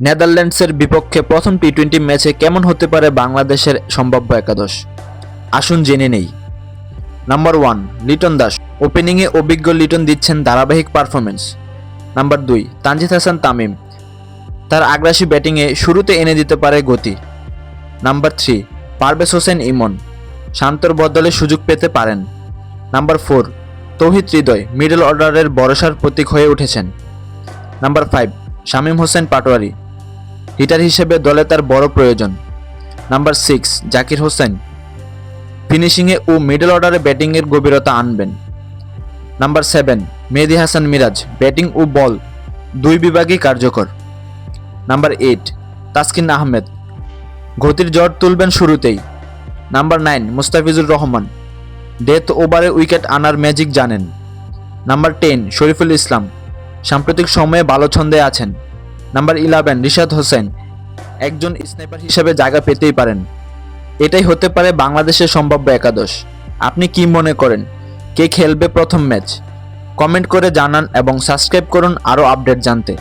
নেদারল্যান্ডসের বিপক্ষে প্রথম টি টোয়েন্টি ম্যাচে কেমন হতে পারে বাংলাদেশের সম্ভাব্য একাদশ? আসুন জেনে নেই। Number one, Liton Das. ওপেনিংয়ে অভিজ্ঞ লিটন দিচ্ছেন ধারাবাহিক পারফরমেন্স নাম্বার দুই, তানজিদ হাসান তামিম। তার আগ্রাসী ব্যাটিংয়ে শুরুতে এনে দিতে পারে গতি। Number three, Parvez Hossain Emon. শান্তর বদলে সুযোগ পেতে পারেন। Number four, Towhid Hridoy, middle অর্ডারের ভরসার প্রতীক হয়ে উঠেছেন। Number five, Shamim Hossain Patwari. Hitter হিসেবে দলে তার বড় প্রয়োজন। Number six, Jaker Hossain. ফিনিশিংয়ে ও মিডল অর্ডারে ব্যাটিংয়ের গভীরতা আনবেন। Number seven, Mehidy Hasan Miraz, batting ও বল দুই বিভাগই কার্যকর। Number eight, Taskin Ahmed. গতির জ্বর তুলবেন শুরুতেই। Number nine, Mustafizur Rahman. Death ওভারে উইকেট আনার ম্যাজিক জানেন। Number ten, Shoriful Islam. সাম্প্রতিক সময়ে ভালো ছন্দে আছেন। নাম্বার ইলেভেন রিশাদ হোসেন, একজন স্নাইপার হিসেবে জায়গা পেতেই পারেন। এটাই হতে পারে বাংলাদেশের সম্ভাব্য একাদশ। আপনি কি মনে করেন? কে খেলবে প্রথম ম্যাচ কমেন্ট করে জানান এবং সাবস্ক্রাইব করুন আরও আপডেট জানতে।